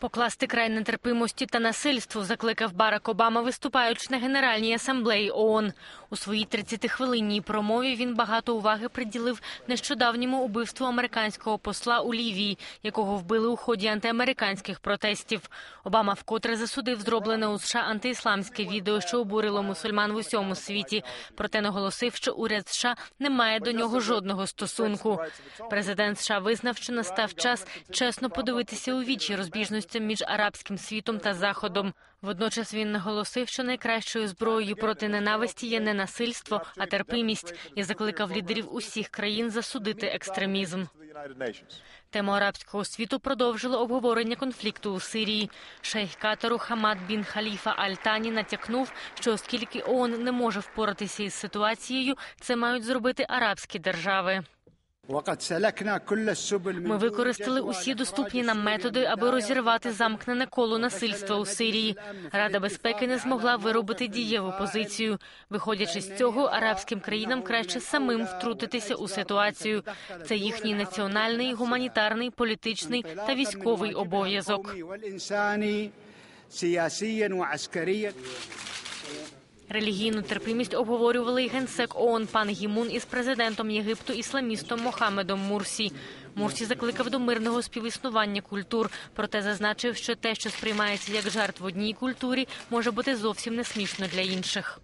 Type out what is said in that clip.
Покласти край нетерпимості та насильству закликав Барак Обама, виступаючи на Генеральній асамблеї ООН. У своїй 30-хвилинній промові він багато уваги приділив нещодавньому убивству американського посла у Лівії, якого вбили у ході антиамериканських протестів. Обама вкотре засудив зроблене у США антиісламське відео, що обурило мусульман в усьому світі. Проте наголосив, що уряд США не має до нього жодного стосунку. Президент США визнав, що настав час чесно подивитися у вічі розбіжностям між арабським світом та заходом. Водночас він наголосив, що найкращою зброєю проти ненависті є не насильство, а терпимість, і закликав лідерів усіх країн засудити екстремізм. Тему арабського світу продовжило обговорення конфлікту у Сирії. Шейх Катару Хамад бін Халіфа Аль-Тані натякнув, що оскільки ООН не може впоратися із ситуацією, це мають зробити арабські держави. Ми використали усі доступні нам методи, аби розірвати замкнене коло насильства у Сирії. Рада безпеки не змогла виробити дієву позицію. Виходячи з цього, арабським країнам краще самим втрутитися у ситуацію. Це їхній національний, гуманітарний, політичний та військовий обов'язок. Релігійну терпимість обговорювали і генсек ООН пан Гімун із президентом Єгипту ісламістом Мохамедом Мурсі. Мурсі закликав до мирного співіснування культур, проте зазначив, що те, що сприймається як жарт в одній культурі, може бути зовсім не смішно для інших.